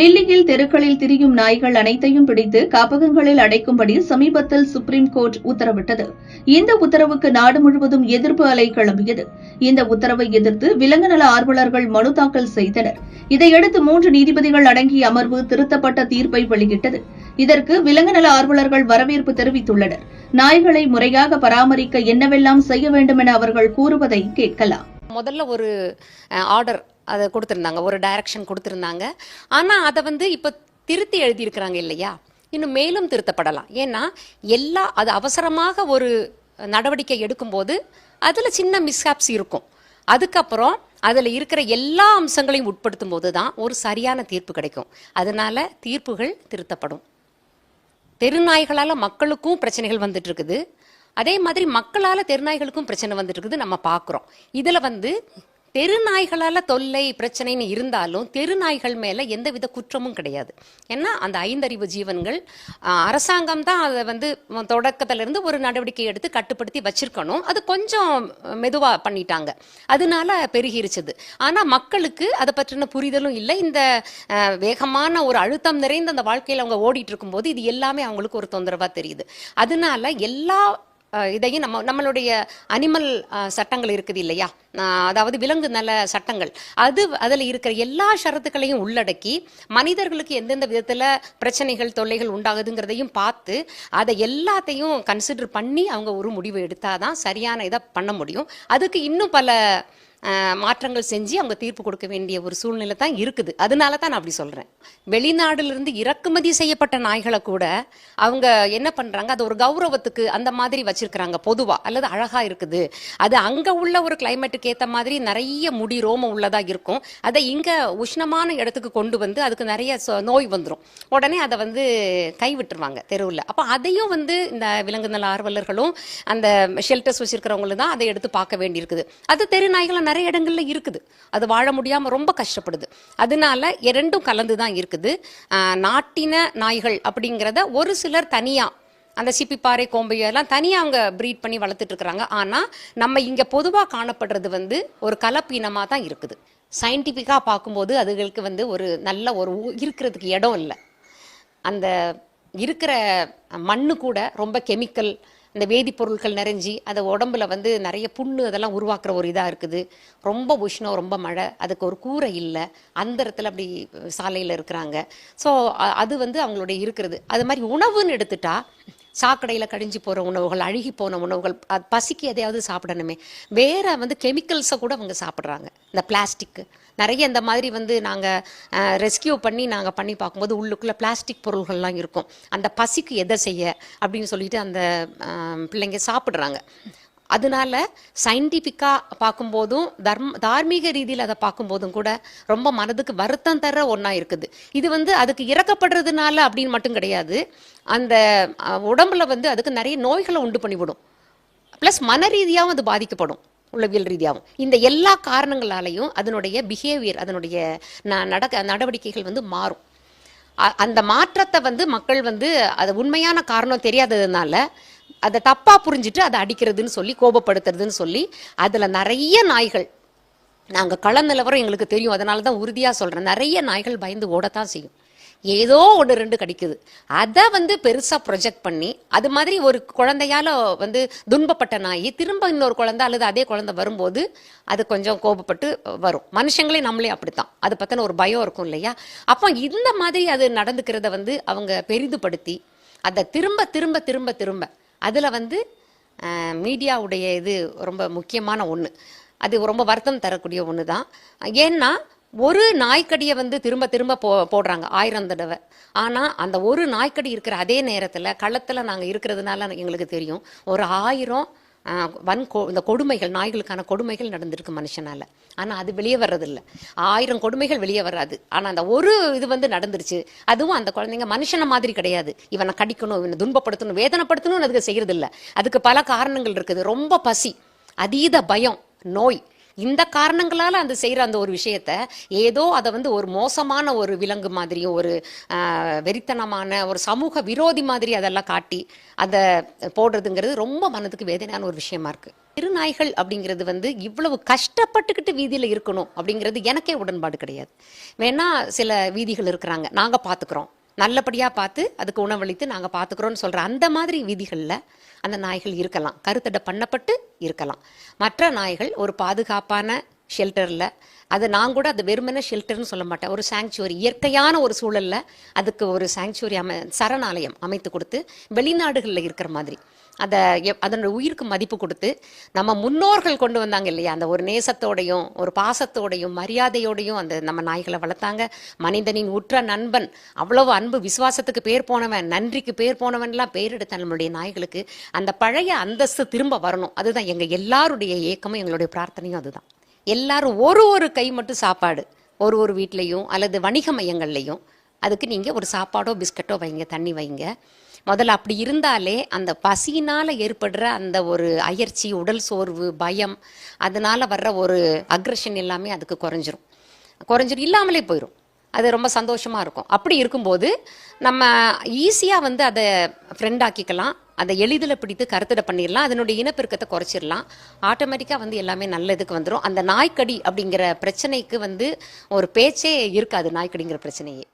டில்லியில் தெருக்களில் திரியும் நாய்கள் அனைத்தையும் பிடித்து காப்பகங்களில் அடைக்கும்படி சமீபத்தில் சுப்ரீம் கோர்ட் உத்தரவிட்டது. இந்த உத்தரவுக்கு நாடு முழுவதும் எதிர்ப்பு அலை கிளம்பியது. இந்த உத்தரவை எதிர்த்து விலங்கு நல ஆர்வலர்கள் மனு தாக்கல் செய்தனர். இதையடுத்து மூன்று நீதிபதிகள் அடங்கிய அமர்வு திருத்தப்பட்ட தீர்ப்பை வெளியிட்டது. இதற்கு விலங்கு நல ஆர்வலர்கள் வரவேற்பு தெரிவித்துள்ளனர். நாய்களை முறையாக பராமரிக்க என்னவெல்லாம் செய்ய வேண்டும் என அவர்கள் கூறுவதை கேட்கலாம். முதல்ல ஒரு ஆர்டர் அதை கொடுத்துருந்தாங்க. ஒரு டைரக்ஷன் கொடுத்துருந்தாங்க. ஆனால் அதை வந்து இப்போ திருத்தி எழுதியிருக்கிறாங்க இல்லையா? இன்னும் மேலும் திருத்தப்படலாம். ஏன்னா எல்லா அது அவசரமாக ஒரு நடவடிக்கை எடுக்கும்போது அதில் சின்ன மிஸ்ஹாப்ஸ் இருக்கும். அதுக்கப்புறம் அதில் இருக்கிற எல்லா அம்சங்களையும் உட்படுத்தும் போது தான் ஒரு சரியான தீர்ப்பு கிடைக்கும். அதனால தீர்ப்புகள் திருத்தப்படும். தெருநாய்களால் மக்களுக்கும் பிரச்சனைகள் வந்துட்டு இருக்குது அதே மாதிரி மக்களால் தெருநாய்களுக்கும் பிரச்சனை வந்துட்டு இருக்குது நம்ம பார்க்குறோம் இதில் வந்து தெருநாய்களால் தொல்லை பிரச்சனைன்னு இருந்தாலும் தெருநாய்கள் மேலே எந்தவித குற்றமும் கிடையாது. ஏன்னா அந்த ஐந்தறிவு ஜீவன்கள் அரசாங்கம் தான் அதை வந்து தொடக்கத்திலேருந்து ஒரு நடவடிக்கை எடுத்து கட்டுப்படுத்தி வச்சிருக்கணும். அது கொஞ்சம் மெதுவாக பண்ணிட்டாங்க. அதனால பெருகிருச்சது. ஆனால் மக்களுக்கு அதை பற்றின புரிதலும் இல்லை. இந்த வேகமான ஒரு அழுத்தம் நிறைந்த அந்த வாழ்க்கையில் அவங்க ஓடிட்டு இருக்கும்போது இது எல்லாமே அவங்களுக்கு ஒரு தொந்தரவாக தெரியுது. அதனால எல்லா இதையும் நம்ம நம்மளுடைய அனிமல் சட்டங்கள் இருக்குது இல்லையா? அதாவது விலங்கு நல சட்டங்கள். அது அதில் இருக்கிற எல்லா ஷரத்துக்களையும் உள்ளடக்கி மனிதர்களுக்கு எந்தெந்த விதத்தில் பிரச்சனைகள் தொல்லைகள் உண்டாகுதுங்கிறதையும் பார்த்து அதை எல்லாத்தையும் கன்சிடர் பண்ணி அவங்க ஒரு முடிவு எடுத்தாதான் சரியான இதை பண்ண முடியும். அதுக்கு இன்னும் பல மாற்றங்கள் செஞ்சு அவங்க தீர்ப்பு கொடுக்க வேண்டிய ஒரு சூழ்நிலை தான் இருக்குது. அதனால தான் நான் அப்படி சொல்கிறேன் வெளிநாடுலேருந்து இறக்குமதி செய்யப்பட்ட நாய்களை கூட அவங்க என்ன பண்ணுறாங்க அது ஒரு கௌரவத்துக்கு அந்த மாதிரி வச்சுருக்கிறாங்க பொதுவாக அல்லது அழகாக இருக்குது. அது அங்கே உள்ள ஒரு கிளைமேட்டுக்கு ஏற்ற மாதிரி நிறைய முடி ரோமம் உள்ளதாக இருக்கும். அதை இங்கே உஷ்ணமான இடத்துக்கு கொண்டு வந்து அதுக்கு நிறைய நோய் வந்துடும் உடனே அதை வந்து கை விட்டுருவாங்க தெருவில். அப்போ அதையும் வந்து இந்த விலங்கு நல ஆர்வலர்களும் அந்த ஷெல்டர்ஸ் வச்சுருக்கிறவங்களும் தான் அதை எடுத்து பார்க்க வேண்டியிருக்குது. அது தெரு நாய்களை நிறைய இடங்கள்ல இருக்குது. அது வாழ முடியாமல் ரொம்ப கஷ்டப்படுது. அதனால இரண்டும் கலந்து தான் இருக்குது நாட்டின நாய்கள் அப்படிங்கிறத ஒரு சிலர் தனியாக அந்த சிப்பிப்பாறை கோம்பையெல்லாம் தனியாக அவங்க ப்ரீட் பண்ணி வளர்த்துட்டு இருக்கிறாங்க. ஆனால் நம்ம இங்கே பொதுவாக காணப்படுறது வந்து ஒரு கலப்பினமாக தான் இருக்குது. சயின்டிஃபிக்காக பார்க்கும்போது அதுகளுக்கு வந்து ஒரு நல்ல ஒரு ஊ- இருக்கிறதுக்கு இடம் இல்லை. அந்த இருக்கிற மண்ணு கூட ரொம்ப கெமிக்கல் இந்த வேதிப்பொருட்கள் நிறைஞ்சி அதை உடம்புல வந்து நிறைய புண்ணு அதெல்லாம் உருவாக்குற ஒரு இதாக இருக்குது. ரொம்ப உஷ்ணம் ரொம்ப மழை அதுக்கு ஒரு கூரை இல்லை. அந்த இடத்துல அப்படி சாலையில் இருக்கிறாங்க. ஸோ அது வந்து அவங்களுடைய இருக்கிறது. அது மாதிரி உணவுன்னு எடுத்துட்டா சாக்கடையில் கழிஞ்சு போகிற உணவுகள் அழுகி போன உணவுகள் அது பசிக்கு எதையாவது சாப்பிடணுமே. வேற வந்து கெமிக்கல்ஸை கூட அவங்க சாப்பிட்றாங்க. இந்த பிளாஸ்டிக்கு நிறைய இந்த மாதிரி வந்து நாங்கள் ரெஸ்கியூ பண்ணி நாங்கள் பண்ணி பார்க்கும்போது உள்ளுக்குள்ளே பிளாஸ்டிக் பொருள்கள்லாம் இருக்கும். அந்த பசிக்கு எதை செய்ய அப்படின்னு சொல்லிட்டு அந்த பிள்ளைங்க சாப்பிட்றாங்க. அதனால சயின்டிஃபிக்காக பார்க்கும்போதும் தர்ம தார்மீக ரீதியில் அதை பார்க்கும்போதும் கூட ரொம்ப மனதுக்கு வருத்தம் தர ஒன்றா இருக்குது. இது வந்து அதுக்கு இறக்கப்படுறதுனால அப்படின்னு மட்டும் கிடையாது. அந்த உடம்புல வந்து அதுக்கு நிறைய நோய்களை உண்டு பண்ணிவிடும். ப்ளஸ் மன ரீதியாகவும் அது பாதிக்கப்படும். உளவியல் ரீதியாகவும். இந்த எல்லா காரணங்களாலையும் அதனுடைய பிஹேவியர் அதனுடைய ந- நடக்க நடவடிக்கைகள் வந்து மாறும். அந்த மாற்றத்தை வந்து மக்கள் வந்து அது உண்மையான காரணம் தெரியாததுனால அதை தப்பா புரிஞ்சுட்டு அதை அடிக்கிறதுன்னு சொல்லி கோபப்படுத்துறதுன்னு சொல்லி அதுல நிறைய நாய்கள் நாங்கள் கள நிலவரம் எங்களுக்கு தெரியும் அதனால தான் உறுதியாக சொல்கிறேன் நிறைய நாய்கள் பயந்து ஓடத்தான் செய்யும். ஏதோ ஒன்று ரெண்டு கிடைக்குது. அதை வந்து பெருசாக ப்ரொஜெக்ட் பண்ணி அது மாதிரி ஒரு குழந்தையால் வந்து துன்பப்பட்ட நாய் திரும்ப இன்னொரு குழந்தை அல்லது அதே குழந்தை வரும்போது அது கொஞ்சம் கோபப்பட்டு வரும். மனுஷங்களே நம்மளே அப்படித்தான். அது பற்றின ஒரு பயம் இருக்கும் இல்லையா? அப்போ இந்த மாதிரி அது நடந்துக்கிறத வந்து அவங்க பெரிதுபடுத்தி அதை திரும்ப திரும்ப திரும்ப திரும்ப அதில் வந்து மீடியாவுடைய இது ரொம்ப முக்கியமான ஒன்று அது ரொம்ப வருத்தம் தரக்கூடிய ஒன்று தான் ஏன்னா ஒரு நாய்க்கடியை வந்து திரும்ப திரும்ப போ போடுறாங்க ஆயிரம் தடவை. ஆனால் அந்த ஒரு நாய்க்கடி இருக்கிற அதே நேரத்தில் களத்தில் நாங்கள் இருக்கிறதுனால எங்களுக்கு தெரியும் ஒரு ஆயிரம் வன் கொ இந்த கொடுமைகள் நாய்களுக்கான கொடுமைகள் நடந்திருக்கு மனுஷனால். ஆனால் அது வெளியே வர்றதில்ல. ஆயிரம் கொடுமைகள் வெளியே வராது. ஆனால் அந்த ஒரு இது வந்து நடந்துருச்சு. அதுவும் அந்த குழந்தைங்க மனுஷனை மாதிரி கிடையாது. இவனை கடிக்கணும் இவனை துன்பப்படுத்தணும் வேதனைப்படுத்தணும்னு அதுக்கு செய்கிறதில்ல அதுக்கு பல காரணங்கள் இருக்குது. ரொம்ப பசி அதீத பயம் நோய் இந்த காரணங்களால் அந்த செய்கிற அந்த ஒரு விஷயத்த ஏதோ அதை வந்து ஒரு மோசமான ஒரு விலங்கு மாதிரியும் ஒரு வெறித்தனமான ஒரு சமூக விரோதி மாதிரி அதெல்லாம் காட்டி அதை போடுறதுங்கிறது ரொம்ப மனதுக்கு வேதனையான ஒரு விஷயமா இருக்கு. திருநாய்கள் அப்படிங்கிறது வந்து இவ்வளவு கஷ்டப்பட்டுக்கிட்டு வீதியில் இருக்கணும் அப்படிங்கிறது எனக்கே உடன்பாடு கிடையாது. வேணா சில வீதிகள் இருக்கிறாங்க. நாங்கள் பார்த்துக்குறோம் நல்லபடியாக பார்த்து அதுக்கு உணவளித்து நாங்கள் பார்த்துக்குறோன்னு சொல்கிற அந்த மாதிரி விதிகளில் அந்த நாய்கள் இருக்கலாம். கருத்தடை பண்ணப்பட்டு இருக்கலாம். மற்ற நாய்கள் ஒரு பாதுகாப்பான ஷெல்டரில் அது நான் கூட அது வெறுமனே ஷெல்டர்னு சொல்ல மாட்டேன். ஒரு சாங்சுவரி இயற்கையான ஒரு சூழலில் அதுக்கு ஒரு சாங்சுவரி அமை சரணாலயம் அமைத்து கொடுத்து வெளிநாடுகளில் இருக்கிற மாதிரி. அதை எப்- அதனோட உயிருக்கு மதிப்பு கொடுத்து நம்ம முன்னோர்கள் கொண்டு வந்தாங்க இல்லையா? அந்த ஒரு நேசத்தோடையும் ஒரு பாசத்தோடையும் மரியாதையோடையும் அந்த நம்ம நாய்களை வளர்த்தாங்க. மனிதனின் உற்ற நண்பன் அவ்வளவு அன்பு விசுவாசத்துக்கு பேர் போனவன் நன்றிக்கு பேர் போனவன்லாம் பேர் எடுத்த நம்மளுடைய நாய்களுக்கு அந்த பழைய அந்தஸ்து திரும்ப வரணும். அதுதான் எங்கள் எல்லாருடைய ஏக்கமும் எங்களுடைய பிரார்த்தனையும் அதுதான். எல்லாரும் ஒரு ஒரு கை மட்டும் சாப்பாடு. ஒரு ஒரு வீட்லேயும் அல்லது வணிக மையங்கள்லையும் அதுக்கு நீங்கள் ஒரு சாப்பாடோ பிஸ்கட்டோ வைங்க தண்ணி வைங்க. முதல்ல அப்படி இருந்தாலே அந்த பசியினால் ஏற்படுற அந்த ஒரு அயற்சி உடல் சோர்வு பயம் அதனால் வர்ற ஒரு அக்ரஷன் எல்லாமே அதுக்கு குறைஞ்சிரும். குறைஞ்சிரும் இல்லாமலே போயிடும் அது ரொம்ப சந்தோஷமாக இருக்கும். அப்படி இருக்கும்போது நம்ம ஈஸியாக வந்து அதை ஃப்ரெண்ட் ஆக்கிக்கலாம். அதை எளிதில் பிடித்து கருத்திட பண்ணிடலாம். அதனுடைய இனப்பெருக்கத்தை குறைச்சிடலாம். ஆட்டோமேட்டிக்காக வந்து எல்லாமே நல்ல இதுக்கு வந்துடும் அந்த நாய்க்கடி அப்படிங்கிற பிரச்சனைக்கு வந்து ஒரு பேச்சே இருக்காது நாய்க்கடிங்கிற பிரச்சனையே.